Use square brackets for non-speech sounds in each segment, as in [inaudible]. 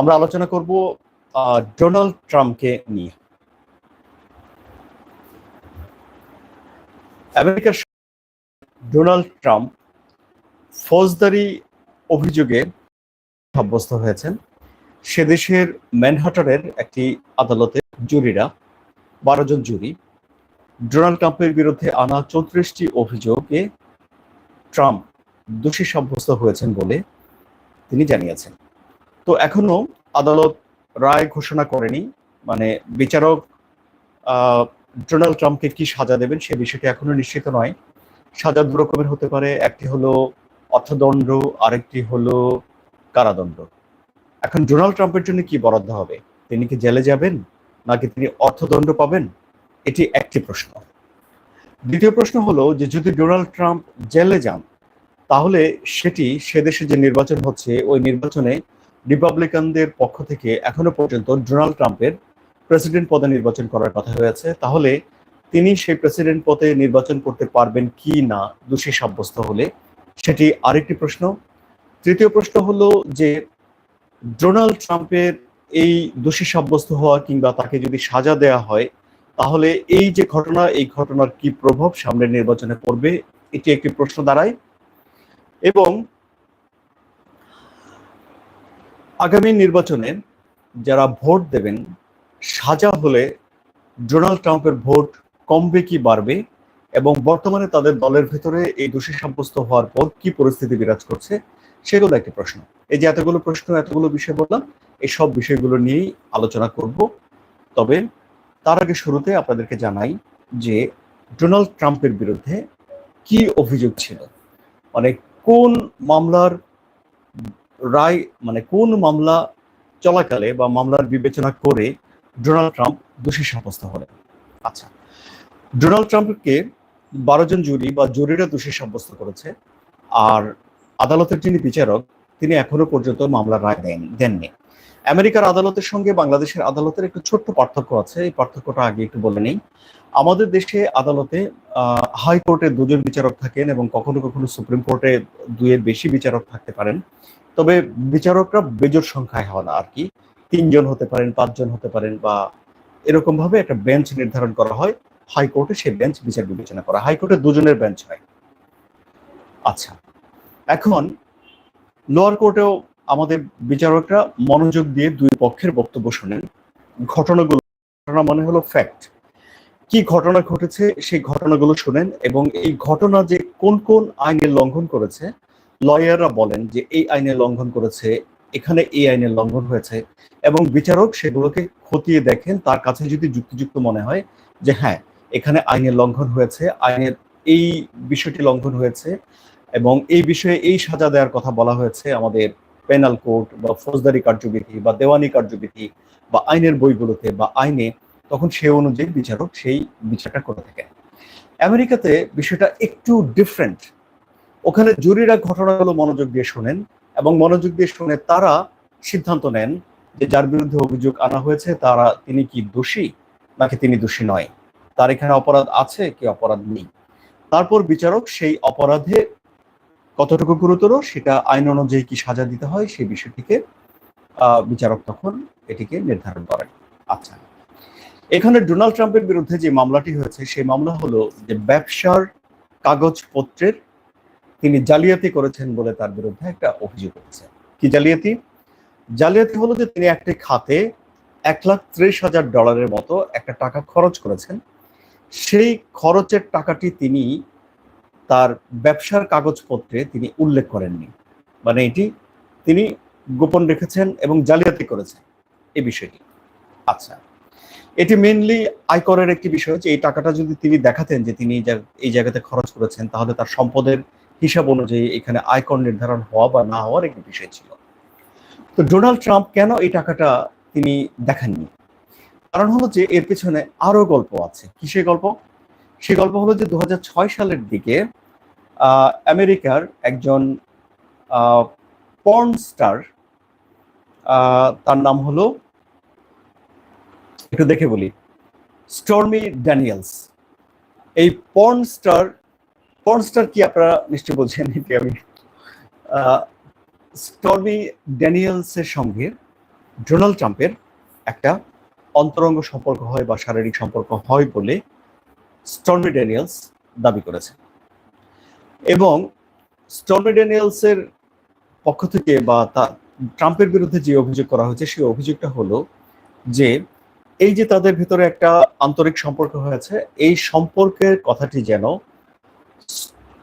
আমরা আলোচনা করব ডোনাল্ড ট্রাম্পকে নিয়ে। আমেরিকার ডোনাল্ড ট্রাম্প ফৌজদারি অভিযোগে সাব্যস্ত হয়েছেন। সে দেশের ম্যানহাটারের একটি আদালতে জুরিরা, বারো জন জুরি, ডোনাল্ড ট্রাম্পের বিরুদ্ধে আনা চৌত্রিশটি অভিযোগে ট্রাম্প দোষী সাব্যস্ত হয়েছেন বলে তিনি জানিয়েছেন। তো এখনও আদালত রায় ঘোষণা করেনি মানে বিচারক ডোনাল্ড ট্রাম্পকে কি সাজা দেবেন সে বিষয়টি এখনও নিশ্চিত নয়। সাজা দু রকমের হতে পারে, একটি হলো অর্থদণ্ড, আরেকটি হলো কারাদণ্ড। এখন ডোনাল্ড ট্রাম্পের জন্য কি বরাদ্দ হবে? তিনি কি জেলে যাবেন, নাকি তিনি অর্থদণ্ড পাবেন? এটি একটি প্রশ্ন। দ্বিতীয় প্রশ্ন হলো যে যদি ডোনাল্ড ট্রাম্প জেলে যান, তাহলে সেটি সে দেশে যে নির্বাচন হচ্ছে, ওই নির্বাচনে রিপাবলিকানদের পক্ষ থেকে এখনও পর্যন্ত ডোনাল্ড ট্রাম্পের প্রেসিডেন্ট পদে নির্বাচন করার কথা হয়েছে। তাহলে তিনি সেই প্রেসিডেন্ট পদে নির্বাচন করতে পারবেন কি না দোষী সাব্যস্ত হলে? সেটি আরেকটি প্রশ্ন। তৃতীয় প্রশ্ন হলো যে ডোনাল্ড ট্রাম্পের এই দোষী সাব্যস্ত হওয়া কিংবা তাকে যদি সাজা দেয়া হয়, তাহলে এই যে ঘটনা, এই ঘটনার কি প্রভাব সামনের নির্বাচনে পড়বে? এটি একটি প্রশ্ন দাঁড়ায়। এবং আগামী নির্বাচনে যারা ভোট দেবেন, সাজা হলে ডোনাল্ড ট্রাম্পের ভোট কমবে কি বাড়বে এবং বর্তমানে তাদের দলের ভেতরে এই দোষী সাব্যস্ত হওয়ার পর কি পরিস্থিতি বিরাজ করছে, সেগুলো একটি প্রশ্ন। এই যে এতগুলো প্রশ্ন, এতগুলো বিষয় বললাম, এই সব বিষয়গুলো নিয়েই আলোচনা করব। তবে তার আগে শুরুতে আপনাদেরকে জানাই যে ডোনাল্ড ট্রাম্পের বিরুদ্ধে কি অভিযোগ ছিল? মানে কোন মামলার রায় মানে কোন মামলা চলাকালে বা মামলার বিবেচনা করে ডোনাল্ড ট্রাম্প দোষী সাব্যস্ত হলেন? আচ্ছা ডোনাল্ড ট্রাম্পকে বারো জন জুরি বা জুরিরা দোষী সাব্যস্ত করেছে, আর আদালতের যিনি বিচারক, তিনি এখনও পর্যন্ত মামলার রায় দেন, দেননি। আমেরিকার আদালতের সঙ্গে বাংলাদেশের আদালতের একটু ছোট্ট পার্থক্য আছে, এই পার্থক্যটা আগে একটু বলে নেই। আমাদের দেশে আদালতে হাইকোর্টে দুজন বিচারক থাকেন এবং কখনো কখনো সুপ্রিম কোর্টে দুইয়ের বেশি বিচারক থাকতে পারেন। তবে বিচারকরা বেজোর সংখ্যায় হন আর কি। তিনজন হতে পারেন, পাঁচজন হতে পারেন বা এরকম ভাবে একটা বেঞ্চ নির্ধারণ করা হয়। হাইকোর্টে সেই বেঞ্চ বিচার বিবেচনা করা হাইকোর্টে দুজনের বেঞ্চ হয়। আচ্ছা এখন লোয়ার কোর্টেও আমাদের বিচারকরা মনোযোগ দিয়ে দুই পক্ষের বক্তব্য শোনেন। ঘটনাগুলো, ঘটনা মানে হলো ফ্যাক্ট কি ঘটনা ঘটেছে সেই ঘটনাগুলো শোনেন এবং এই ঘটনা যে কোন কোন আইনের লঙ্ঘন করেছে লয়াররা বলেন যে, এই আইনের লঙ্ঘন করেছে, এখানে এই আইনের লঙ্ঘন হয়েছে। এবং বিচারক সেগুলোকে খতিয়ে দেখেন। তার কাছে যদি যুক্তিযুক্ত মনে হয় যে হ্যাঁ এখানে আইনের লঙ্ঘন হয়েছে, আইনের এই বিষয়টি লঙ্ঘন হয়েছে এবং এই বিষয়ে এই সাজা দেওয়ার কথা বলা হয়েছে। আমাদের পেনাল কোর্ট বা ফৌজদারি কার্যবিধি বা দেওয়ানি কার্যবিধি বা আইনের বইগুলোতে বা আইনে, তখন সে অনুযায়ী বিচারক সেই বিচারটা করে থাকেন। আমেরিকাতে বিষয়টা একটু ডিফারেন্ট ওখানে জুরিরা ঘটনাগুলো মনোযোগ দিয়ে শোনেন এবং মনোযোগ দিয়ে শুনে তারা সিদ্ধান্ত নেন যে যার বিরুদ্ধে অভিযোগ আনা হয়েছে, তারা তিনি কি দোষী নাকি তিনি দোষী নয়? তার এখানে অপরাধ আছে কি অপরাধ নেই? তারপর বিচারক সেই অপরাধে কতটুকু গুরুতর সেটা আইন অনুযায়ী কি সাজা দিতে হয় সেই বিষয়টিকে বিচারক তখন এটিকে নির্ধারণ করেন। আচ্ছা এখানে ডোনাল্ড ট্রাম্পের বিরুদ্ধে যে মামলাটি হয়েছে, সেই মামলা হলো যে ব্যবসার কাগজপত্রের তিনি জালিয়াতি করেছেন বলে তার বিরুদ্ধে একটা অভিযোগ হচ্ছে কি জালিয়াতি? জালিয়াতি হলো যে তিনি একটি খাতে এক লাখ ত্রিশ হাজার ডলারের মতো একটা টাকা খরচ করেছেন। সেই খরচের টাকাটি তিনি তার ব্যবসার কাগজপত্রে তিনি উল্লেখ করেননি। মানে এটি তিনি গোপন রেখেছেন এবং জালিয়াতি করেছেন এই বিষয়টি। আচ্ছা এটি মেনলি আয়করের একটি বিষয় যে এই টাকাটা যদি তিনি দেখাতেন যে তিনি এই জায়গাতে খরচ করেছেন, তাহলে তার সম্পদের হিসাব অনুযায়ী এখানে আয়কর নির্ধারণ হওয়া বা না হওয়ার একটি বিষয় ছিল। তো ডোনাল্ড ট্রাম্প কেন এই টাকাটা তিনি দেখাননি? কারণ হলো যে এর পেছনে আরও গল্প আছে। কিসের গল্প? সে গল্প হলো যে দু হাজার ছয় সালের দিকে আমেরিকার একজন পর্ন স্টার তার নাম হলো, একটু দেখে বলি, স্টর্মি ড্যানিয়েলস। এই পর্ন স্টার পর্ন স্টার কি আপনারা নিশ্চয়ই বলছেন এটি আমি। স্টর্মি ড্যানিয়েলসের সঙ্গে ডোনাল্ড ট্রাম্পের একটা অন্তরঙ্গ সম্পর্ক হয় বা শারীরিক সম্পর্ক হয় বলে স্টর্মি ড্যানিয়েলস দাবি করেছে। এবং স্টর্মি ড্যানিয়েলসের পক্ষ থেকে বা তা ট্রাম্পের বিরুদ্ধে যে অভিযোগ করা হয়েছে, সেই অভিযোগটা হলো যে এই যে তাদের ভিতরে একটা আন্তরিক সম্পর্ক হয়েছে, এই সম্পর্কের কথাটি যেন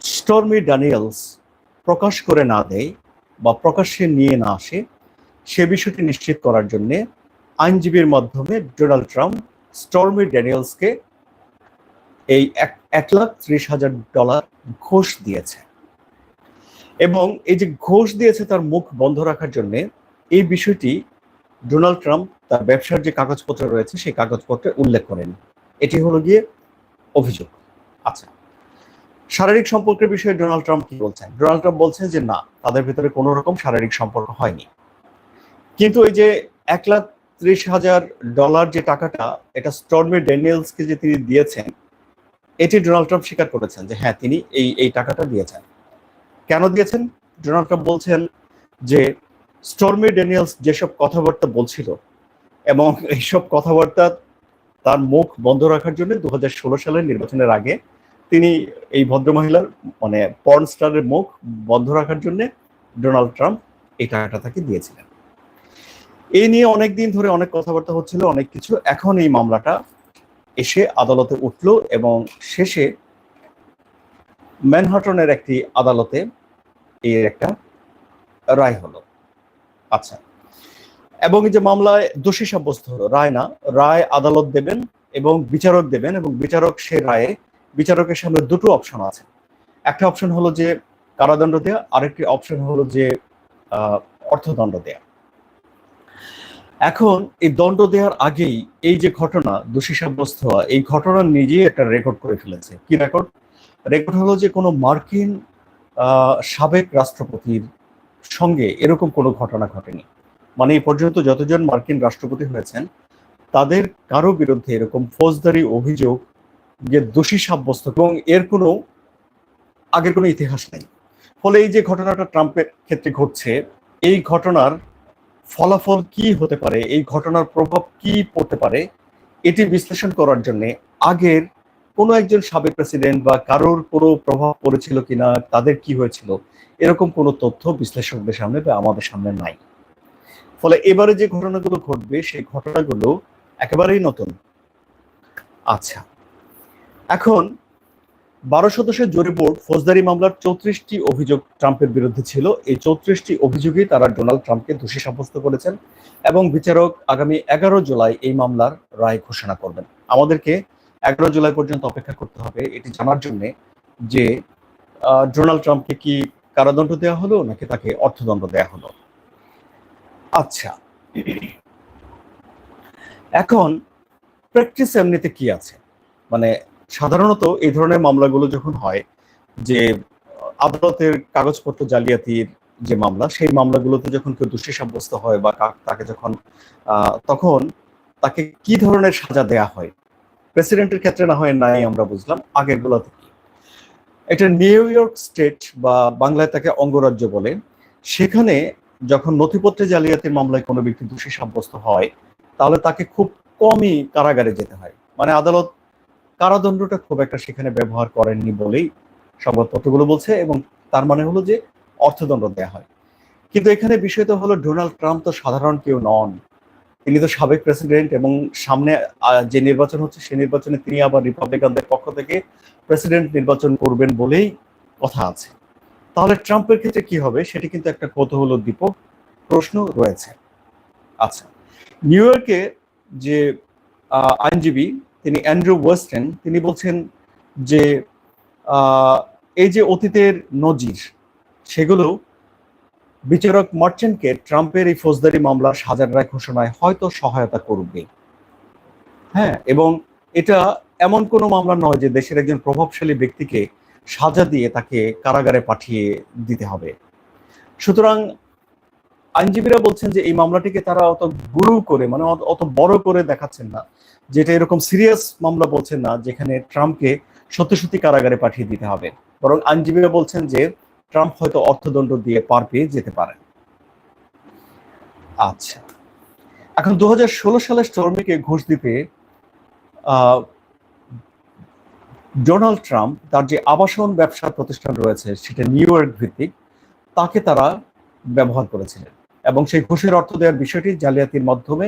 স্টর্মি ড্যানিয়েলস প্রকাশ করে না দেয় বা প্রকাশ্যে নিয়ে না আসে, সে বিষয়টি নিশ্চিত করার জন্য আইনজীবীর মাধ্যমে ডোনাল্ড ট্রাম্প স্টর্মি ড্যানিয়েলসকে এই এক লাখ ত্রিশ হাজার ডলার ঘোষ দিয়েছে। এবং এই যে ঘোষ দিয়েছে তার মুখ বন্ধ রাখার জন্য এই বিষয়টি ডোনাল্ড ট্রাম্প তার ব্যবসার যে কাগজপত্র রয়েছে সেই কাগজপত্রে উল্লেখ করেন। এটি হলো গিয়ে অভিযোগ। আচ্ছা। শারীরিক সম্পর্কের বিষয়ে ডোনাল্ড ট্রাম্প কি বলছেন? ডোনাল্ড ট্রাম্প বলছেন যে, না, তাদের ভিতরে কোনো রকম শারীরিক সম্পর্ক হয়নি। কিন্তু এই যে এক লাখ ত্রিশ হাজার ডলার যে টাকাটা, এটা স্টর্মি ড্যানিয়েলসকে যে তিনি দিয়েছেন, এটি ডোনাল্ড ট্রাম্প স্বীকার করেছেন যে হ্যাঁ তিনি এই এই টাকাটা দিয়েছেন। কেন দিয়েছেন? ডোনাল্ড ট্রাম্প বলছেন যে, স্টর্মি ড্যানিয়েলস যেসব কথাবার্তা বলছিল এবং এইসব কথাবার্তা তার মুখ বন্ধ রাখার জন্য দু হাজার ষোলো সালের নির্বাচনের আগে তিনি এই ভদ্রমহিলার মানে পর্ন স্টারের মুখ বন্ধ রাখার জন্য ডোনাল্ড ট্রাম্প এই টাকাটা তাকে দিয়েছিলেন। এই নিয়ে অনেক দিন ধরে অনেক কথাবার্তা হচ্ছিল, অনেক কিছু। এখন এই মামলাটা এসে আদালতে উঠল এবং শেষে ম্যানহাটনের একটি আদালতে এর একটা রায় হলো। আচ্ছা এবং এই যে মামলায় দোষী সাব্যস্ত হলো, রায় না, রায় আদালত দেবেন এবং বিচারক দেবেন এবং বিচারক সে রায়ে বিচারকের সামনে দুটো অপশন আছে। একটা অপশন হলো যে কারাদণ্ড দেয়া, আরেকটি অপশন হলো যে অর্থদণ্ড দেয়া। এখন এই দণ্ড দেওয়ার আগেই এই যে ঘটনা, দোষী সাব্যস্ত হওয়া, এই ঘটনা নিজেই একটা রেকর্ড করে ফেলেছে। কি রেকর্ড রেকর্ড হলো যে কোনো মার্কিন সাবেক রাষ্ট্রপতির সঙ্গে এরকম কোনো ঘটনা ঘটেনি। মানে এই পর্যন্ত যতজন মার্কিন রাষ্ট্রপতি হয়েছেন, তাদের কারও বিরুদ্ধে এরকম ফৌজদারি অভিযোগ যে দোষী সাব্যস্ত এবং এর কোনো আগের কোনো ইতিহাস নেই। ফলে এই যে ঘটনাটা ট্রাম্পের ক্ষেত্রে ঘটছে, এই ঘটনার ফলাফল কি হতে পারে, এই ঘটনার প্রভাব কি পড়তে পারে, এটি বিশ্লেষণ করার জন্য আগের কোনো একজন সাবেক প্রেসিডেন্ট বা কারোর কোনো প্রভাব পড়েছিল কিনা, তাদের কি হয়েছিল, এরকম কোনো তথ্য বিশ্লেষকদের সামনে বা আমাদের সামনে নাই। ফলে এবারে যে ঘটনাগুলো ঘটবে, সেই ঘটনাগুলো একেবারেই নতুন। আচ্ছা এখন বারো সদস্যের জরি বোর্ড ফৌজদারি মামলার চৌত্রিশটি অভিযোগ ট্রাম্পের বিরুদ্ধে ছিল। এই চৌত্রিশটি অভিযোগই তারা ডোনাল্ড ট্রাম্পকে দোষী সাব্যস্ত করেছেন এবং বিচারক আগামী এগারো জুলাই এই মামলার রায় ঘোষণা করবেন। আমাদেরকে এগারো জুলাই পর্যন্ত অপেক্ষা করতে হবে। এটি জানার জন্যে যে ডোনাল্ড ট্রাম্পকে কি কারাদণ্ড দেওয়া হলো নাকি তাকে অর্থদণ্ড দেওয়া হলো? আচ্ছা। এখন প্র্যাকটিস এমনিতে কি আছে? মানে সাধারণত এই ধরনের মামলাগুলো যখন হয়, যে আদালতের কাগজপত্র জালিয়াতির যে মামলা, সেই মামলাগুলোতে যখন কেউ দোষী সাব্যস্ত হয় বা তাকে যখন তখন তাকে কি ধরনের সাজা দেয়া হয়? প্রেসিডেন্টের ক্ষেত্রে না হয় নাই আমরা বুঝলাম আগের গুলোতে এটা নিউ ইয়র্ক স্টেট বা বাংলায় তাকে অঙ্গরাজ্য বলে। সেখানে যখন নথিপত্রে জালিয়াতির মামলায় কোনো ব্যক্তি দোষী সাব্যস্ত হয়, তাহলে তাকে খুব কমই কারাগারে যেতে হয়। মানে আদালত কারাদণ্ডটা খুব একটা সেখানে ব্যবহার করেননি বলেই সংবাদপত্রগুলো বলছে এবং তার মানে হলো যে অর্থদণ্ড দেওয়া হয়। কিন্তু এখানে বিষয়টা হলো ডোনাল্ড ট্রাম্প তো সাধারণ কেউ নন। তিনি তো সাবেক প্রেসিডেন্ট এবং সামনে যে নির্বাচন হচ্ছে সেই নির্বাচনে তিনি আবার রিপাবলিকানদের পক্ষ থেকে প্রেসিডেন্ট নির্বাচন করবেন বলেই কথা আছে। তাহলে ট্রাম্পের ক্ষেত্রে কি হবে সেটি কিন্তু একটা কৌতূহল দীপক প্রশ্ন রয়েছে। আচ্ছা নিউ ইয়র্কে যে আইনজীবী তিনি অ্যান্ড্রু ওয়েস্টেন, তিনি বলছেন যে এই যে অতীতের নজির, সেগুলো বিচারক মার্চেন্টকে ট্রাম্পের এই ফৌজদারি মামলার সাজার রায় ঘোষণায় হয়তো সহায়তা করবে। হ্যাঁ এবং এটা এমন কোনো মামলা নয় যে দেশের একজন প্রভাবশালী ব্যক্তিকে সাজা দিয়ে তাকে কারাগারে পাঠিয়ে দিতে হবে। সুতরাং আইনজীবীরা বলছেন যে এই মামলাটিকে তারা অত গুরু করে মানে অত বড় করে দেখাচ্ছেন না। যেটা এরকম সিরিয়াস মামলা বলছেন না, যেখানে ট্রাম্পকে সত্যি সত্যি কারাগারে পাঠিয়ে দিতে হবে। বরং আইনজীবীরা বলছেন যে, ট্রাম্প হয়তো অর্থদণ্ড দিয়ে পার পেয়ে যেতে পারেন। আচ্ছা। এখন দু সালে স্টর্মিকে ঘুষ দিতে ডোনাল্ড ট্রাম্প তার যে আবাসন ব্যবসা প্রতিষ্ঠান রয়েছে, সেটা নিউ ইয়র্ক ভিত্তিক, তাকে তারা ব্যবহার করেছিলেন। এবং সেই ঘুষের অর্থ দেওয়ার বিষয়টি জালিয়াতির মাধ্যমে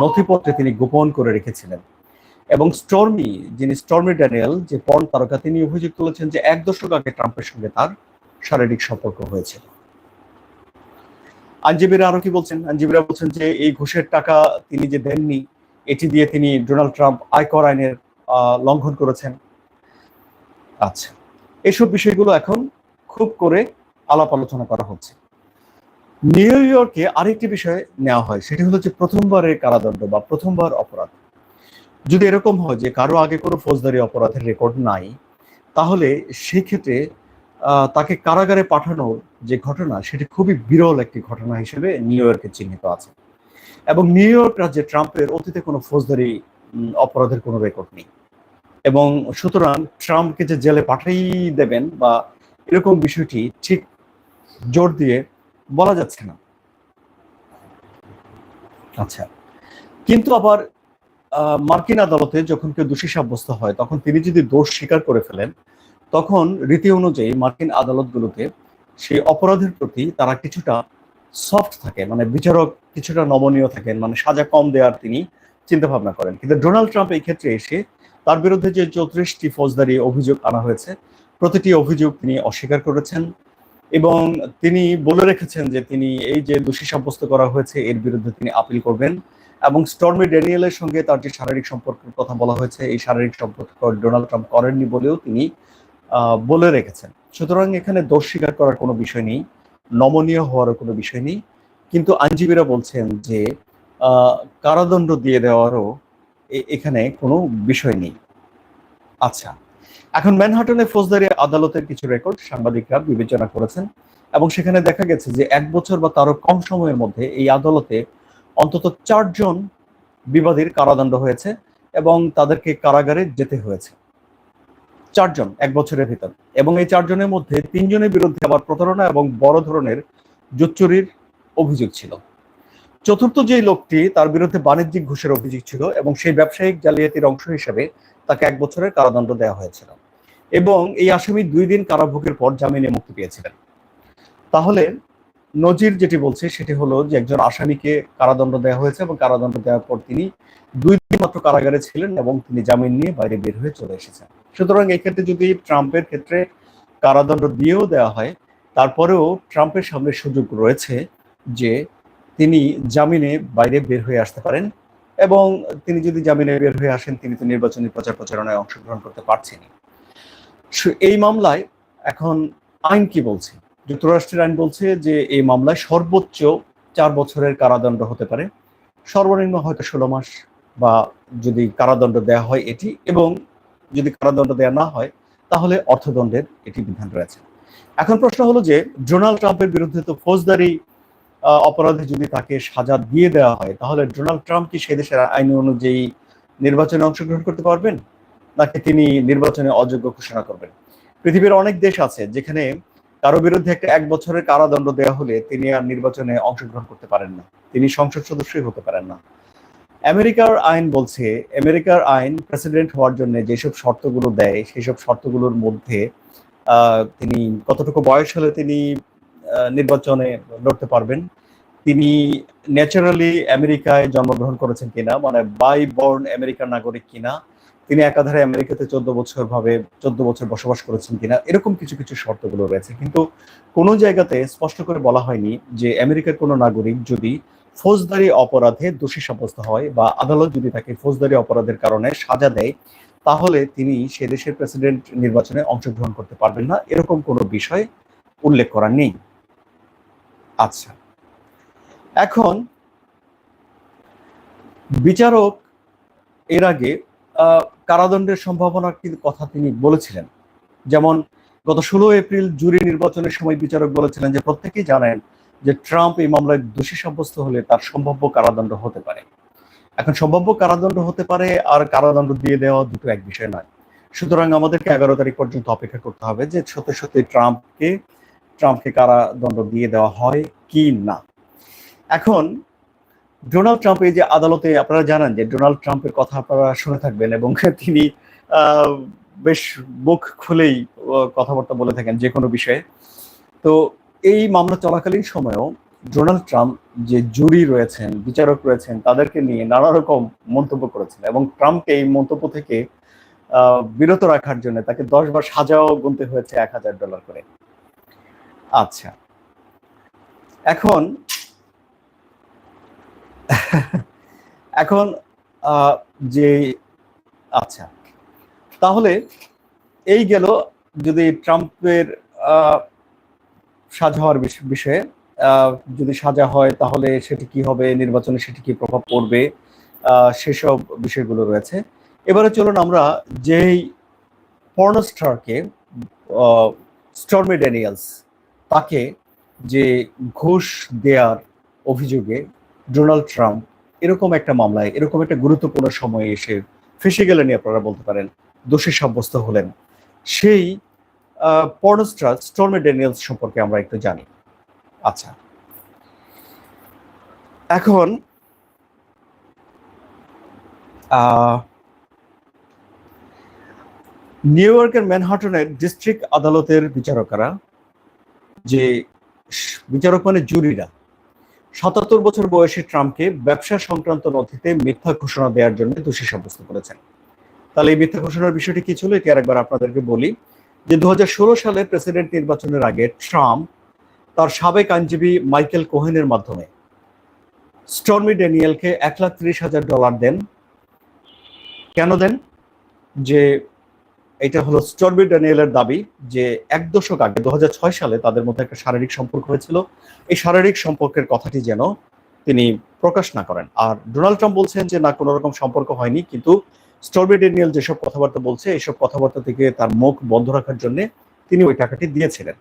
নথিপত্রে তিনি গোপন করে রেখেছিলেন। এবং স্টর্মি, যিনি স্টর্মি ড্যানিয়েল, যে পর্ন তারকা, তিনি অভিযোগ তুলেছেন যে এক দশক আগে ট্রাম্পের সঙ্গে তার শারীরিক সম্পর্ক হয়েছিল। আইনজীবীরা আরও কি বলছেন? আইনজীবীরা বলছেন যে এই ঘুষের টাকা তিনি যে দেননি, এটি দিয়ে তিনি ডোনাল্ড ট্রাম্প আয়কর আইনের লঙ্ঘন করেছেন। আচ্ছা এসব বিষয়গুলো এখন খুব করে আলাপ আলোচনা করা হচ্ছে। নিউ ইয়র্কে আরেকটি বিষয় নেওয়া হয়, সেটি হলো যে প্রথমবারের কারাদণ্ড বা প্রথমবার অপরাধ। যদি এরকম হয় যে কারও আগে কোনো ফৌজদারি অপরাধের রেকর্ড নাই, তাহলে সেই ক্ষেত্রে তাকে কারাগারে পাঠানোর যে ঘটনা, সেটি খুবই বিরল একটি ঘটনা হিসেবে নিউ ইয়র্কে চিহ্নিত আছে। এবং নিউ ইয়র্ক রাজ্যে ট্রাম্পের অতীতে কোনো ফৌজদারি অপরাধের কোনো রেকর্ড নেই। এবং সুতরাং ট্রাম্পকে যে জেলে পাঠাই দেবেন বা এরকম বিষয়টি ঠিক জোর দিয়ে বলা যাচ্ছে না। আচ্ছা কিন্তু আবার মার্কিন আদালতে যখন কেউ দোষী সাব্যস্ত হয়, তখন তিনি যদি দোষ স্বীকার করে ফেলেন, তখন রীতি অনুযায়ী মার্কিন আদালতগুলোতে সেই অপরাধের প্রতি তারা কিছুটা সফট থাকে মানে বিচারক কিছুটা নমনীয় থাকেন মানে সাজা কম দেওয়ার তিনি চিন্তা ভাবনা করেন। কিন্তু ডোনাল্ড ট্রাম্প এই ক্ষেত্রে এসে তার বিরুদ্ধে যে চৌত্রিশটি ফৌজদারি অভিযোগ আনা হয়েছে, প্রতিটি অভিযোগ তিনি অস্বীকার করেছেন। এবং তিনি বলে রেখেছেন যে তিনি এই যে দোষী সাব্যস্ত করা হয়েছে, এর বিরুদ্ধে তিনি আপিল করবেন। এবং স্টর্মি ড্যানিয়েলের সঙ্গে তার যে শারীরিক সম্পর্কের কথা বলা হয়েছে, এই শারীরিক সম্পর্ক ডোনাল্ড ট্রাম্প করেননি বলেও তিনি বলে রেখেছেন। সুতরাং এখানে দোষ স্বীকার করার কোনো বিষয় নেই, নমনীয় হওয়ারও কোনো বিষয় নেই। কিন্তু আইনজীবীরা বলছেন যে কারাদণ্ড দিয়ে দেওয়ারও এখানে কোনো বিষয় নেই। আচ্ছা। এখন ম্যানহাটনে ফৌজদারি আদালতের কিছু রেকর্ড সাংবাদিকরা বিবেচনা করেছেন এবং সেখানে দেখা গেছে যে এক বছর বা তারও কম সময়ের মধ্যে এই আদালতে অন্তত চারজন বিবাদীর কারাদণ্ড হয়েছে এবং তাদেরকে কারাগারে যেতে হয়েছে। চারজন এক বছরের ভিতর। এবং এই চারজনের মধ্যে তিনজনের বিরুদ্ধে আবার প্রতারণা এবং বড় ধরনের জুচ্চুরির অভিযোগ ছিল। চতুর্থ যে লোকটি তার বিরুদ্ধে বাণিজ্যিক ঘুষের অভিযোগ ছিল এবং সেই ব্যবসায়িক জালিয়াতির অংশ হিসেবে তাকে এক বছরের কারাদণ্ড দেওয়া হয়েছিল। এবং এই আসামি দুই দিন কারাভোগের পর জামিনে মুক্তি পেয়েছিলেন। তাহলে নজির যেটি বলছে, সেটি হলো যে একজন আসামিকে কারাদণ্ড দেওয়া হয়েছে এবং কারাদণ্ড দেওয়ার পর তিনি দুই দিন মাত্র কারাগারে ছিলেন এবং তিনি জামিন নিয়ে বাইরে বের হয়ে চলে এসেছেন। সুতরাং এই ক্ষেত্রে যদি ট্রাম্পের ক্ষেত্রে কারাদণ্ড দিয়েও দেওয়া হয়, তারপরেও ট্রাম্পের সামনে সুযোগ রয়েছে যে তিনি জামিনে বাইরে বের হয়ে আসতে পারেন। এবং তিনি যদি জামিনে বের হয়ে আসেন, তিনি তো নির্বাচনী প্রচার প্রচারণায় অংশগ্রহণ করতে পারছেন এই মামলায় এখন আইন কি বলছে? যুক্তরাষ্ট্রের আইন বলছে যে এই মামলায় সর্বোচ্চ চার বছরের কারাদণ্ড হতে পারে। সর্বনিম্ন হয়তো ষোলো মাস বা যদি কারাদণ্ড দেওয়া হয় এটি, এবং যদি কারাদণ্ড দেওয়া না হয়, তাহলে অর্থদণ্ডের এটি বিধান রয়েছে। এখন প্রশ্ন হলো যে, ডোনাল্ড ট্রাম্পের বিরুদ্ধে তো ফৌজদারি অপরাধে যদি তাকে সাজা দিয়ে দেওয়া হয়, তাহলে ডোনাল্ড ট্রাম্প কি সে দেশের আইন অনুযায়ী নির্বাচনে অংশগ্রহণ করতে পারবেন? নাকি তিনি নির্বাচনে অযোগ্য ঘোষণা করবেন? পৃথিবীর অনেক দেশ আছে যেখানে কারও বিরুদ্ধে একটা এক বছরের কারাদণ্ড দেওয়া হলে তিনি আর নির্বাচনে অংশগ্রহণ করতে পারেন না। তিনি সংসদ সদস্যই হতে পারেন না। আমেরিকার আইন বলছে, আমেরিকার আইন প্রেসিডেন্ট হওয়ার জন্য যেসব শর্তগুলো দেয় সেই সব শর্তগুলোর মধ্যে তিনি কতটুকু বয়স হলে তিনি নির্বাচনে লড়তে পারবেন। তিনি ন্যাচারালি আমেরিকায় জন্মগ্রহণ করেছেন কিনা মানে বাই বর্ন আমেরিকার নাগরিক কিনা, তিনি একাধারে আমেরিকাতে চোদ্দ বছর ভাবে, চোদ্দ বছর বসবাস করেছেন কিনা, এরকম কিছু কিছু শর্তগুলো রয়েছে। কিন্তু কোনো জায়গাতে স্পষ্ট করে বলা হয়নি যে আমেরিকার কোনো নাগরিক যদি ফৌজদারি অপরাধে দোষী সাব্যস্ত হয় বা আদালত যদি তাকে ফৌজদারি অপরাধের কারণে সাজা দেয়, তাহলে তিনি সে দেশের প্রেসিডেন্ট নির্বাচনে অংশগ্রহণ করতে পারবেন না। এরকম কোনো বিষয় উল্লেখ করা নেই। আচ্ছা। এখন বিচারক এর আগে কারাদণ্ডের সম্ভাবনার কথা তিনি বলেছিলেন? যেমন গত ষোলো এপ্রিল জুরি নির্বাচনের সময় বিচারক বলেছিলেন যে, প্রত্যেকেই জানেন যে ট্রাম্প এই মামলায় দোষী সাব্যস্ত হলে তার সম্ভাব্য কারাদণ্ড হতে পারে। এখন সম্ভাব্য কারাদণ্ড হতে পারে আর কারাদণ্ড দিয়ে দেওয়া দুটো এক বিষয় নয়। সুতরাং আমাদেরকে এগারো তারিখ পর্যন্ত অপেক্ষা করতে হবে যে, সত্যি সত্যি ট্রাম্পকে ট্রাম্পকে কারাদণ্ড দিয়ে দেওয়া হয় কি না? এখন, ডোনাল্ড ট্রাম্প এই যে আদালতে, আপনারা জানেন যে ডোনাল্ড ট্রাম্পের কথা আপনারা শুনে থাকবেন এবং [laughs] তিনি বেশ মুখ খুলেই কথাবার্তা বলে থাকেন যে কোনো বিষয়ে। তো এই মামলা চলাকালীন সময়েও ডোনাল্ড ট্রাম্প যে জুরি রয়েছেন, বিচারক রয়েছেন, তাদেরকে নিয়ে নানা রকম মন্তব্য করেছেন এবং ট্রাম্পকে এই মন্তব্য থেকে বিরত রাখার জন্য তাকে দশ বার সাজাও গুনতে হয়েছে এক হাজার ডলার করে। আচ্ছা। এখন এখন যে আচ্ছা। তাহলে এই গেল যদি ট্রাম্পের সাজা হওয়ার বিষয়ে যদি সাজা হয় তাহলে সেটি কি হবে, নির্বাচনে সেটি কি প্রভাব পড়বে সেসব বিষয়গুলো রয়েছে। এবারে চলুন আমরা যেই পর্নস্টারকে স্টর্মি ড্যানিয়েলস তাকে যে ঘুষ দেওয়ার অভিযোগে ডোনাল্ড ট্রাম্প এরকম একটা মামলায়, এরকম একটা গুরুত্বপূর্ণ সময়ে এসে ফেসে গেলেন আপনারা বলতে পারেন, দোষী সাব্যস্ত হলেন। সেই পর্নস্টার স্টর্মি ড্যানিয়েলস সম্পর্কে আমরা একটু জানি। আচ্ছা। এখন নিউ ইয়র্কের ম্যানহাটনের ডিস্ট্রিক্ট আদালতের বিচারকরা যে বিচারক মানে জুরিরা সাতাত্তর বছর বয়সী ট্রাম্পকে ব্যবসা সংক্রান্ত নথিতে মিথ্যা ঘোষণা দেওয়ার জন্য দোষী সাব্যস্ত করেছেন। তাহলে এই মিথ্যা ঘোষণার বিষয়টি কি ছিল? এটি আরেকবার আপনাদেরকে বলি যে দু সালে প্রেসিডেন্ট নির্বাচনের আগে ট্রাম্প তার সাবেক আইনজীবী মাইকেল কোহেনের মাধ্যমে স্টর্মি ড্যানিয়েলকে এক লাখ ত্রিশ হাজার ডলার দেন। কেন দেন? যে এটা হলো স্টর্মি ড্যানিয়েলের দাবি যে এক দশক আগে, দু হাজার ছয় সালে তাদের মধ্যে একটা শারীরিক সম্পর্ক হয়েছিল। এই শারীরিক সম্পর্কের কথাটি যেন তিনি প্রকাশ না করেন। আর ডোনাল্ড ট্রাম্প বলছেন যে, না, কোনো রকম সম্পর্ক হয়নি। কিন্তু স্টর্মি ড্যানিয়েল যেসব কথাবার্তা বলছে এইসব কথাবার্তা থেকে তার মুখ বন্ধ রাখার জন্য তিনি ওই টাকাটি দিয়েছিলেন।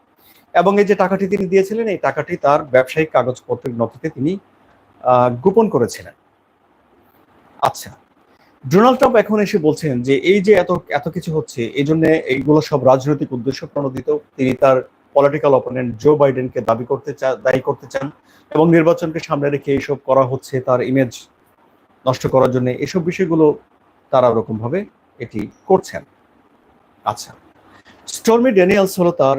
এবং এই যে টাকাটি তিনি দিয়েছিলেন, এই টাকাটি তার ব্যবসায়িক কাগজপত্রের নথিতে তিনি গোপন করেছিলেন। আচ্ছা ডোনাল্ড ট্রাম্প এখন এসে বলছেন যে এই যে এত এত কিছু হচ্ছে এই জন্য এইগুলো সব রাজনৈতিক উদ্দেশ্য প্রণোদিত। তিনি তার পলিটিক্যাল অপোনেন্ট জো বাইডেনকে দাবি করতে চান দায়ী করতে চান এবং নির্বাচনকে সামনে রেখে এইসব করা হচ্ছে তার ইমেজ নষ্ট করার জন্য। এসব বিষয়গুলো তারা ওরকম ভাবে এটি করছেন। আচ্ছা স্টর্মি ড্যানিয়েলস হলো তার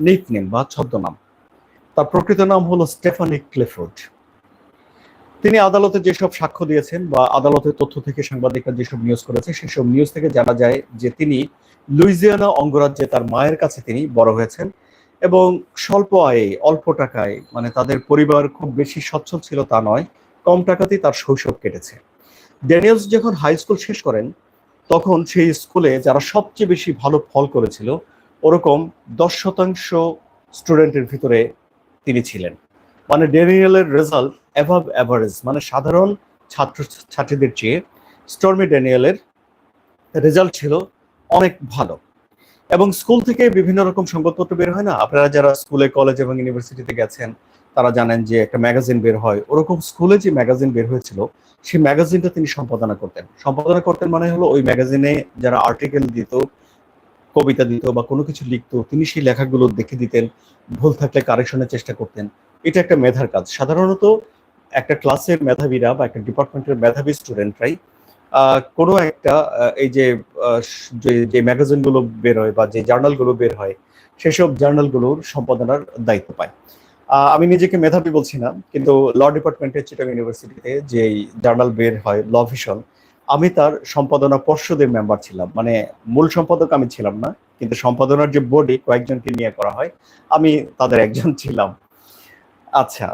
নিক নেম বা ছদ্মনাম। তার প্রকৃত নাম হলো স্টেফানি ক্লিফোর্ড তিনি আদালতে যেসব সাক্ষ্য দিয়েছেন বা আদালতের তথ্য থেকে সাংবাদিকরা যেসব নিউজ করেছে, সেসব নিউজ থেকে জানা যায় যে তিনি লুইজিয়ানা অঙ্গরাজ্যে তার মায়ের কাছে তিনি বড় হয়েছেন এবং স্বল্প আয়ে, অল্প টাকায় মানে তাদের পরিবার খুব বেশি সচ্ছল ছিল তা নয়, কম টাকাতেই তার শৈশব কেটেছে। ড্যানিয়েলস যখন হাই স্কুল শেষ করেন, তখন সেই স্কুলে যারা সবচেয়ে বেশি ভালো ফল করেছিল, ওরকম দশ শতাংশ স্টুডেন্টের ভিতরে তিনি ছিলেন। মানে ড্যানিয়েলের রেজাল্ট অ্যাভাব অ্যাভারেজ মানে সাধারণ ছাত্র ছাত্রীদের চেয়ে স্টর্মি ড্যানিয়েলের রেজাল্ট ছিল অনেক ভালো। এবং স্কুল থেকে বিভিন্ন রকম সংবাদপত্র বের হয় না? আপনারা যারা স্কুলে কলেজ এবং ইউনিভার্সিটিতে গেছেন, তারা জানেন যে একটা ম্যাগাজিন বের হয়। ওরকম স্কুলে যে ম্যাগাজিন বের হয়েছিল, সেই ম্যাগাজিনটা তিনি সম্পাদনা করতেন। সম্পাদনা করতেন মানে হলো ওই ম্যাগাজিনে যারা আর্টিকেল দিত, কবিতা দিত বা কোনো কিছু লিখতো, তিনি সেই লেখাগুলো দেখে দিতেন, ভুল থাকলে কারেকশনের চেষ্টা করতেন। এটা একটা মেধার কাজ। সাধারণত একটা ক্লাসের মেধাবীরা বা একটা ডিপার্টমেন্টের মেধাবী স্টুডেন্টরাই কোনো একটা এই যে যে ম্যাগাজিনগুলো বের হয় বা যে জার্নালগুলো বের হয়, সেসব জার্নালগুলোর সম্পাদনার দায়িত্ব পায়। আমি নিজেকে মেধাবী বলছি না, কিন্তু ল ডিপার্টমেন্টের চিটাং ইউনিভার্সিটিতে যে জার্নাল বের হয়, ল ভিশন আমি তার সম্পাদনা পর্ষদের মেম্বার ছিলাম। মানে মূল সম্পাদক আমি ছিলাম না, কিন্তু সম্পাদনার যে বোর্ডে কয়েকজনকে নিয়ে করা হয়, আমি তাদের একজন ছিলাম। আচ্ছা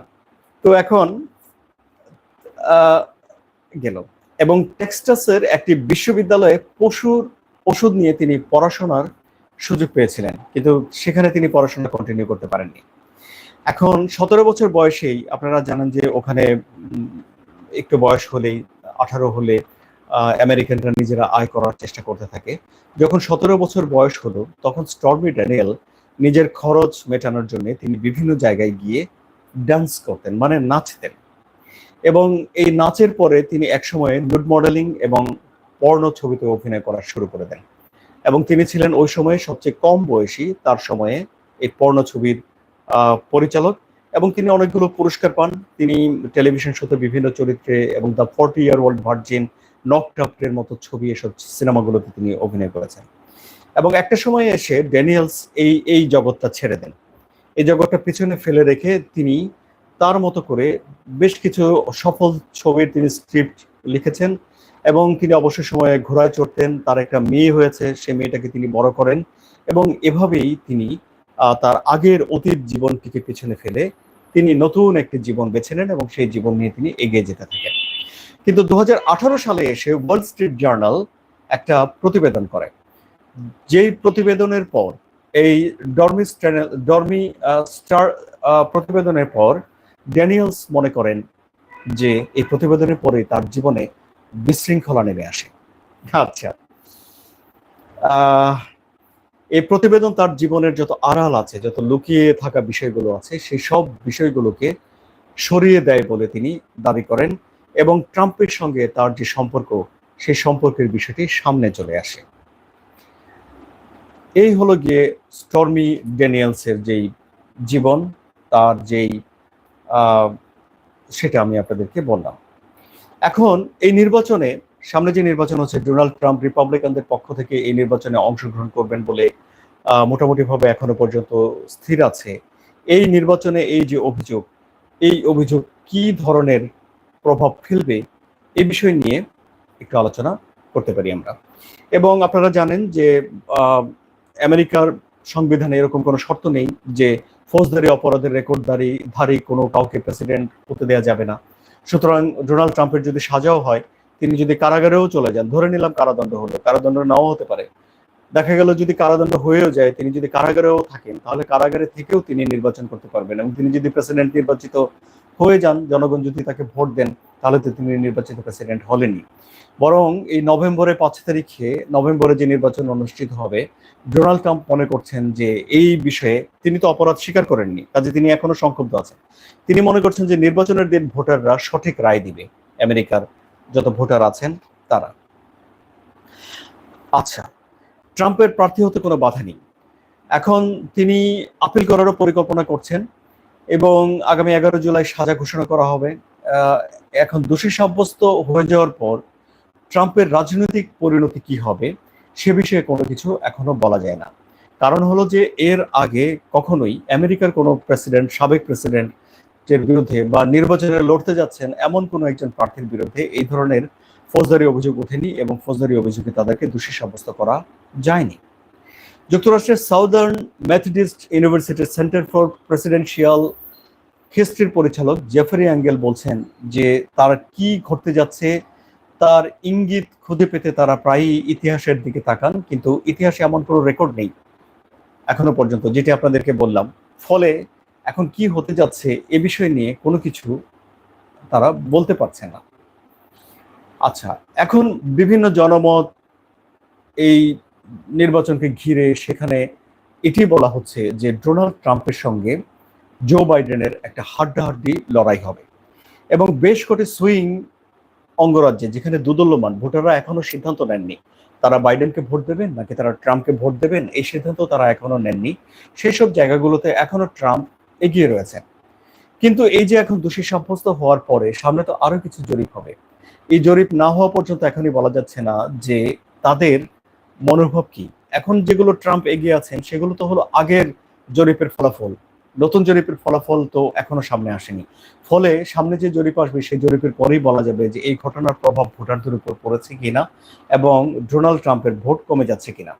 তো এখন গেল। এবং টেক্সাসের একটি বিশ্ববিদ্যালয়ে পশুর ওষুধ নিয়ে তিনি পড়াশোনার সুযোগ পেয়েছিলেন, কিন্তু সেখানে তিনি পড়াশোনা কন্টিনিউ করতে পারেননি। এখন সতেরো বছর বয়সেই আপনারা জানেন যে ওখানে একটু বয়স হলেই, আঠারো হলে আমেরিকানরা নিজেরা আয় করার চেষ্টা করতে থাকে। যখন সতেরো বছর বয়স হলো, তখন স্টর্মি ড্যানিয়েল নিজের খরচ মেটানোর জন্য তিনি বিভিন্ন জায়গায় গিয়ে ডান্স করতেন মানে নাচতেন। এবং এই নাচের পরে তিনি একসময়ে নুড মডেলিং এবং পর্ণ ছবিতে অভিনয় করা শুরু করে দেন। এবং তিনি ছিলেন ওই সময়ে সবচেয়ে কম বয়সী, তার সময়ে এই পর্ণ ছবির পরিচালক। এবং তিনি অনেকগুলো পুরস্কার পান। তিনি টেলিভিশন শোতে বিভিন্ন চরিত্রে এবং the forty year old virgin নকটাপ্টের মতো ছবি এসব সিনেমাগুলোতে তিনি অভিনয় করেছেন। এবং একটা সময় এসে ড্যানিয়েলস এই এই জগৎটা ছেড়ে দেন। এই জগৎটা পিছনে ফেলে রেখে তিনি তার মতো করে বেশ কিছু সফল ছবির তিনি স্ক্রিপ্ট লিখেছেন এবং তিনি অবসর সময়ে ঘোড়ায় চড়তেন, তার একটা মেয়ে হয়েছে, সে মেয়েটাকে তিনি বড় করেন এবং এভাবেই তিনি তার আগের অতীত জীবনটিকে পিছনে ফেলে তিনি নতুন একটি জীবন বেছে নেন এবং সেই জীবন নিয়ে তিনি এগিয়ে যেতে থাকেন। কিন্তু দু হাজার আঠারো সালে এসে ওয়ার্ল্ড স্ট্রিট জার্নাল একটা প্রতিবেদন করে। যেই প্রতিবেদনের পর এই ডরমি ডরমি স্টার প্রতিবেদনের পর ড্যানিয়েলস মনে করেন যে এই প্রতিবেদনের পরে তার জীবনে বিশৃঙ্খলা নেমে আসে। আচ্ছা। এই প্রতিবেদন তার জীবনের যত আড়াল আছে, যত লুকিয়ে থাকা বিষয়গুলো আছে, সেই সব বিষয়গুলোকে সরিয়ে দেয় বলে তিনি দাবি করেন এবং ট্রাম্পের সঙ্গে তার যে সম্পর্ক, সেই সম্পর্কের বিষয়টি সামনে চলে আসে। এই হলো গিয়ে স্টর্মি ড্যানিয়েলসের যেই জীবন, তার যেই সেটা আমি আপনাদেরকে বললাম। এখন এই নির্বাচনে, সামনে যে নির্বাচন হচ্ছে, ডোনাল্ড ট্রাম্প রিপাবলিকানদের পক্ষ থেকে এই নির্বাচনে অংশগ্রহণ করবেন বলে মোটামুটিভাবে এখনও পর্যন্ত স্থির আছে। এই নির্বাচনে এই যে অভিযোগ, এই অভিযোগ কি ধরনের প্রভাব ফেলবে এই বিষয় নিয়ে একটু আলোচনা করতে পারি আমরা। এবং আপনারা জানেন যে আমেরিকার সংবিধানে এরকম কোনো শর্ত নেই যে ফৌজদারি, অপরাধের রেকর্ডদারি ধারী কোনো কাউকে প্রেসিডেন্ট হতে দেওয়া যাবে না। সুতরাং ডোনাল্ড ট্রাম্পের যদি সাজাও হয়, তিনি যদি কারাগারেও চলে যান, ধরে নিলাম কারাদণ্ড হলো, কারাদণ্ড নাও হতে পারে। দেখা গেল যদি কারাদণ্ড হয়েও যায়, তিনি যদি কারাগারেও থাকেন, তাহলে কারাগারে থেকেও তিনি নির্বাচন করতে পারবেন এবং তিনি যদি প্রেসিডেন্ট নির্বাচিত হয়ে যান, জনগণ যদি তাকে ভোট দেন, তাহলে তো তিনি নির্বাচিত প্রেসিডেন্ট হলেনি বরং এই নভেম্বরের পাঁচ তারিখে, নভেম্বরে যে নির্বাচন অনুষ্ঠিত হবে, ডোনাল্ড ট্রাম্প মনে করছেন যে এই বিষয়ে তিনি তো অপরাধ স্বীকার করেননি, কাজে তিনি এখনও সংক্ষুব্ধ আছেন। তিনি মনে করছেন যে নির্বাচনের দিন ভোটাররা সঠিক রায় দিবে, আমেরিকার যত ভোটার আছেন, তারা। আচ্ছা ট্রাম্পের প্রার্থী হতে কোনো বাধা নেই। এখন তিনি আপিল করারও পরিকল্পনা করছেন এবং আগামী এগারো জুলাই সাজা ঘোষণা করা হবে। এখন দোষী সাব্যস্ত হয়ে যাওয়ার পর ট্রাম্পের রাজনৈতিক পরিণতি কি হবে সে বিষয়ে কোনো কিছু এখনও বলা যায় না। কারণ হলো যে এর আগে কখনোই আমেরিকার কোনো প্রেসিডেন্ট, সাবেক প্রেসিডেন্টের বিরুদ্ধে বা নির্বাচনে লড়তে যাচ্ছেন এমন কোনো একজন প্রার্থীর বিরুদ্ধে এই ধরনের ফৌজদারি অভিযোগ ওঠেনি এবং ফৌজদারি অভিযোগে তাদেরকে দোষী সাব্যস্ত করা যায়নি। যুক্তরাষ্ট্রের সাউদার্ন মেথডিস্ট ইউনিভার্সিটির সেন্টার ফর প্রেসিডেন্সিয়াল হিস্ট্রির পরিচালক জেফারি অ্যাঙ্গেল বলছেন যে তার কি ঘটতে যাচ্ছে, তার ইঙ্গিত খুঁজে পেতে তারা প্রায়ই ইতিহাসের দিকে তাকান, কিন্তু ইতিহাসে এমন কোনো রেকর্ড নেই এখনও পর্যন্ত, যেটি আপনাদেরকে বললাম। ফলে এখন কি হতে যাচ্ছে এ বিষয় নিয়ে কোনো কিছু তারা বলতে পারছে না। আচ্ছা এখন বিভিন্ন জনমত এই নির্বাচনকে ঘিরে সেখানে এটি বলা হচ্ছে যে ডোনাল্ড ট্রাম্পের সঙ্গে জো বাইডেনের একটা হাড্ডাহাড্ডি লড়াই হবে। এবং বেশ কটি সুইং অঙ্গরাজ্যে যেখানে দুদল্যমান ভোটাররা এখনও সিদ্ধান্ত নেননি। তারা বাইডেনকে ভোট দেবেন নাকি তারা ট্রাম্পকে ভোট দেবেন, এই সিদ্ধান্ত তারা এখনও নেননি। সেই সব জায়গাগুলোতে এখনও ট্রাম্প এগিয়ে রয়েছেন। কিন্তু এই যে এখন দোষী সাব্যস্ত হওয়ার পরে সামনে তো আরও কিছু জরিপ হবে। এই জরিপ না হওয়া পর্যন্ত এখনই বলা যাচ্ছে না যে তাদের মনোভাব কি। এখন যেগুলো ট্রাম্প এগিয়ে আছেন সেগুলো তো হলো আগের জরিপের ফলাফল। নতুন জরিপের ফলাফল তো এখনও সামনে আসেনি। ফলে সামনে যে জরিপ আসবে, সেই জরিপের পরেই বলা যাবে যে এই ঘটনার প্রভাব ভোটারদের উপর পড়েছে কিনা এবং ডোনাল্ড ট্রাম্পের ভোট কমে যাচ্ছে কিনা।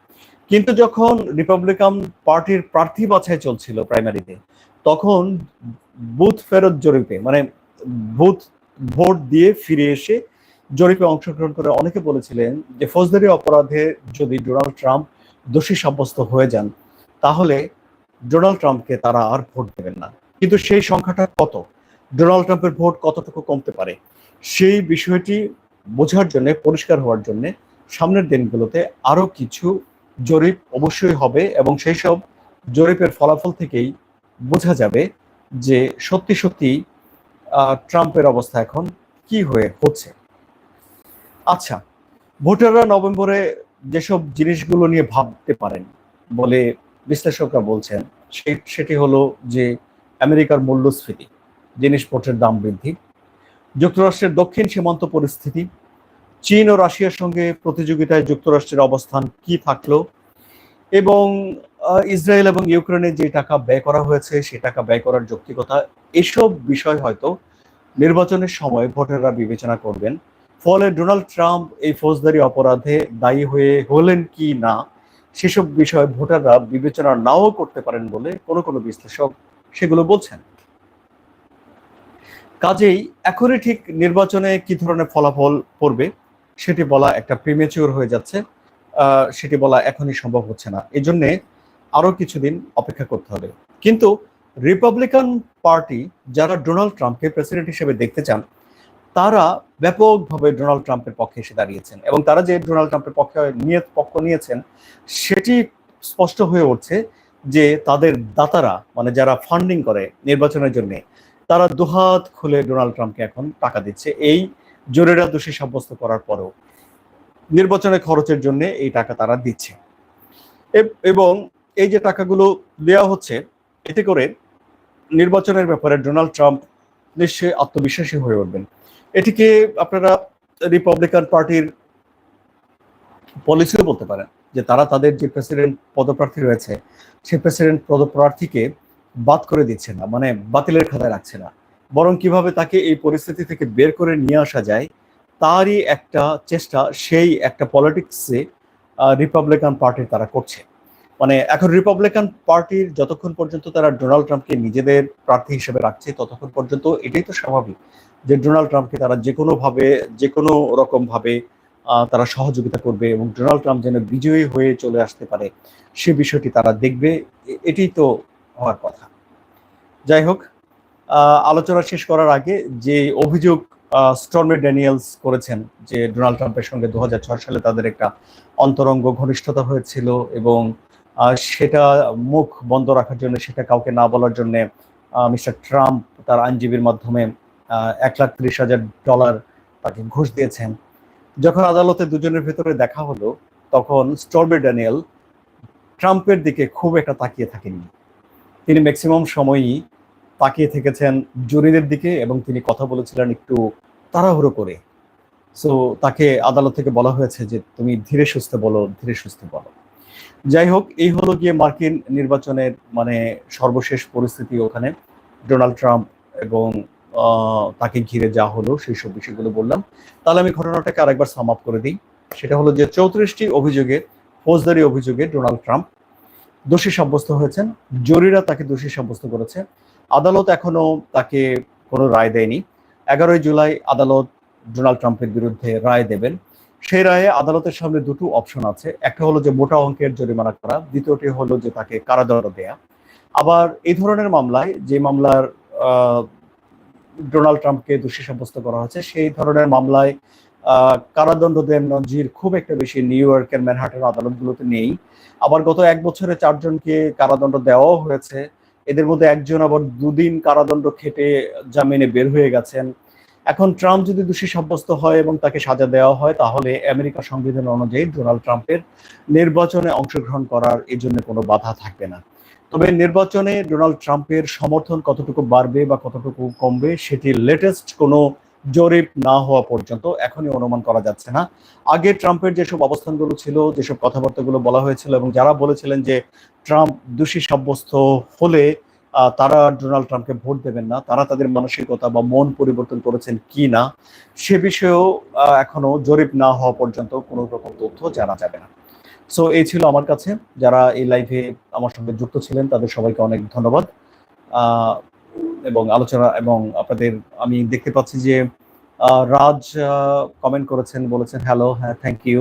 কিন্তু যখন রিপাবলিকান পার্টির প্রার্থী বাছাই চলছিল প্রাইমারিতে, তখন বুথ ফেরত জরিপে মানে বুথ ভোট দিয়ে ফিরে এসে জরিপে অংশগ্রহণ করে অনেকে বলেছিলেন যে ফৌজদারি অপরাধে যদি ডোনাল্ড ট্রাম্প দোষী সাব্যস্ত হয়ে যান, তাহলে ডোনাল্ড ট্রাম্পকে তারা আর ভোট দেবেন না। কিন্তু সেই সংখ্যাটা কত? ডোনাল্ড ট্রাম্পের ভোট কতটুকু কমতে পারে? সেই বিষয়টি বোঝার জন্য, পরিষ্কার হওয়ার জন্য সামনের দিনগুলোতে আরও কিছু জরিপ অবশ্যই হবে এবং সেই সব জরিপের ফলাফল থেকেই বোঝা যাবে যে সত্যি সত্যি ট্রাম্পের অবস্থা এখন কি হয়ে হচ্ছে। আচ্ছা ভোটাররা নভেম্বরে যেসব জিনিসগুলো নিয়ে ভাবতে পারেন বলে বিশ্লেষকরা বলছেন সেটি হলো যে আমেরিকার মূল্যস্ফীতি, জিনিসপত্রের দাম বৃদ্ধি, যুক্তরাষ্ট্রের দক্ষিণ সীমান্ত পরিস্থিতি, চীন ও রাশিয়ার সঙ্গে প্রতিযোগিতায় যুক্তরাষ্ট্রের অবস্থান কি থাকল, এবং ইসরায়েল এবং ইউক্রেনে যে টাকা ব্যয় করা হয়েছে, সে টাকা ব্যয় করার যৌক্তিকতা, এসব বিষয় হয়তো নির্বাচনের সময় ভোটাররা বিবেচনা করবেন। ফলে ডোনাল্ড ট্রাম্প এই ফৌজদারি অপরাধে দায়ী হয়ে হলেন কি না সেসব বিষয়ে ভোটাররা বিবেচনা নাও করতে পারেন বলে কোনো কোনো বিশ্লেষক সেগুলো বলছেন। কাজেই এখনই ঠিক নির্বাচনে কি ধরনের ফলাফল পড়বে সেটি বলা একটা প্রিমেচিওর হয়ে যাচ্ছে। সেটি বলা এখনই সম্ভব হচ্ছে না। এই জন্যে আরও কিছুদিন অপেক্ষা করতে হবে। কিন্তু রিপাবলিকান পার্টি যারা ডোনাল্ড ট্রাম্পকে প্রেসিডেন্ট হিসেবে দেখতে চান তারা ব্যাপকভাবে ডোনাল্ড ট্রাম্পের পক্ষে এসে দাঁড়িয়েছেন এবং তারা যে ডোনাল্ড ট্রাম্পের পক্ষে নিয়ে পক্ষ নিয়েছেন, সেটি স্পষ্ট হয়ে উঠছে যে তাদের দাতারা মানে যারা ফান্ডিং করে নির্বাচনের জন্য, তারা দুহাত খুলে ডোনাল্ড ট্রাম্পকে এখন টাকা দিচ্ছে। এই জোরেরা দোষী সাব্যস্ত করার পরেও নির্বাচনের খরচের জন্য এই টাকা তারা দিচ্ছে। এব- এই যে টাকাগুলো দেওয়া হচ্ছে, এতে করে নির্বাচনের ব্যাপারে ডোনাল্ড ট্রাম্প নিশ্চয়ই আত্মবিশ্বাসী হয়ে উঠবেন। এটিকে আপনারা রিপাবলিকান পার্টির পলিসিও বলতে পারেন, যে তারা তাদের যে প্রেসিডেন্ট পদপ্রার্থী রয়েছে সেই প্রেসিডেন্ট পদপ্রার্থীকে বাদ করে দিচ্ছে না মানে বাতিলের খাতায় রাখছে না। বরং কীভাবে তাকে এই পরিস্থিতি থেকে বের করে নিয়ে আসা যায়, তারই একটা চেষ্টা, সেই একটা পলিটিক্সে রিপাবলিকান পার্টি তারা করছে। মানে এখন রিপাবলিকান পার্টির যতক্ষণ পর্যন্ত তারা ডোনাল্ড ট্রাম্পকে নিজেদের প্রার্থী হিসেবে রাখছে, ততক্ষণ পর্যন্ত এটাই তো স্বাভাবিক যে ডোনাল্ড ট্রাম্পকে তারা যে কোনো ভাবে যে কোনো রকম ভাবে তারা সহযোগিতা করবে এবং ডোনাল্ড ট্রাম্প যেন বিজয়ী হয়ে চলে আসতে পারে, সে বিষয়টি তারা দেখবে। এ- এটাই তো হওয়ার কথা। যাই হোক আলোচনা শেষ করার আগে যে অভিযোগ স্টর্মে ড্যানিয়েলস করেছেন যে ডোনাল্ড ট্রাম্পের সঙ্গে দু হাজার ছয় সালে তাদের একটা অন্তরঙ্গ ঘনিষ্ঠতা হয়েছিল এবং সেটা মুখ বন্ধ রাখার জন্য, সেটা কাউকে না বলার জন্য মিস্টার ট্রাম্প তার আইনজীবীর মাধ্যমে এক লাখ ত্রিশ হাজার ডলার তাকে ঘুষ দিয়েছেন। যখন আদালতে দুজনের ভেতরে দেখা হলো, তখন স্টর্মে ড্যানিয়েল ট্রাম্পের দিকে খুব একটা তাকিয়ে থাকেননি। তিনি ম্যাক্সিমাম সময়ই তাকিয়ে থেকেছেন জুরিদের দিকে এবং তিনি কথা বলেছিলেন একটু তাড়াহুড়ো করে। সো তাকে আদালত থেকে বলা হয়েছে যে, তুমি ধীরে সুস্থে বলো, ধীরে সুস্থে বলো। যাই হোক এই হলো গিয়ে মার্কিন নির্বাচনের মানে সর্বশেষ পরিস্থিতি ওখানে। ডোনাল্ড ট্রাম্প এবং তাকে ঘিরে যা হলো সেই সব বিষয়গুলো বললাম। তাহলে আমি ঘটনাটাকে আরেকবার সাম আপ করে দিই। সেটা হলো যে চৌত্রিশটি অভিযোগে, ফৌজদারি অভিযোগে ডোনাল্ড ট্রাম্প দোষী সাব্যস্ত হয়েছেন। জরিরা তাকে দোষী সাব্যস্ত করেছে। আদালত এখনও তাকে কোনো রায় দেয়নি। এগারোই জুলাই আদালত ডোনাল্ড ট্রাম্পের বিরুদ্ধে রায় দেবেন। সেই রায়ে আদালতের সামনে দুটো অপশন আছে। একটা হলো যে মোটা অঙ্কের জরিমানা করা, দ্বিতীয়টি হলো যে তাকে কারাদণ্ড দেয়া। আবার এই ধরনের মামলায় যে মামলার ডোনাল্ড ট্রাম্পকে দোষী সাব্যস্ত করা হয়েছে, সেই ধরনের মামলায় কারাদণ্ড দেন নজির খুব একটা বেশি নিউ ইয়র্কের ম্যানহাটের আদালতগুলোতে নেই। আবার গত এক বছরে চারজনকে কারাদণ্ড দেওয়াও হয়েছে। এদের মধ্যে একজন আবার দুদিন কারাদণ্ড খেটে জামিনে বের হয়ে গেছেন। এখন ট্রাম্প যদি দোষী সাব্যস্ত হয় এবং তাকে সাজা দেওয়া হয়, তাহলে আমেরিকা সংবিধান অনুযায়ী ডোনাল্ড ট্রাম্পের নির্বাচনে অংশগ্রহণ করার এই জন্য কোনো বাধা থাকবে না। তবে নির্বাচনে ডোনাল্ড ট্রাম্পের সমর্থন কতটুকু বাড়বে বা কতটুকু কমবে, সেটি লেটেস্ট কোনো জরিপ না হওয়া পর্যন্ত এখনই অনুমান করা যাচ্ছে না। আগে ট্রাম্পের যেসব অবস্থানগুলো ছিল, যেসব কথাবার্তাগুলো বলা হয়েছিল এবং যারা বলেছিলেন যে ট্রাম্প দোষী সাব্যস্ত হলে তারা ডোনাল্ড ট্রাম্পকে ভোট দেবেন না। তারা তাদের মানসিকতা বা মন পরিবর্তন করেছেন কি না, সে বিষয়েও এখনও জরিপ না হওয়া পর্যন্ত কোনো রকম তথ্য জানা যাবে না। সো এই ছিল আমার কাছে। যারা এই লাইভে আমার সঙ্গে যুক্ত ছিলেন, তাদের সবাইকে অনেক ধন্যবাদ। এবং আলোচনা, এবং আপনাদের, আমি দেখতে পাচ্ছি যে রাজ কমেন্ট করেছেন, বলেছেন হ্যালো হ্যাঁ থ্যাংক ইউ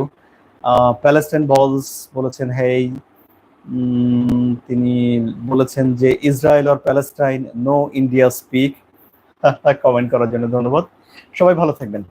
প্যালেস্টাইন বলস বলেছেন হেই তিনি বলেছেন যে Israel or Palestine, no India speak. [laughs] Comment করার জন্য ধন্যবাদ। সবাই ভালো থাকবেন।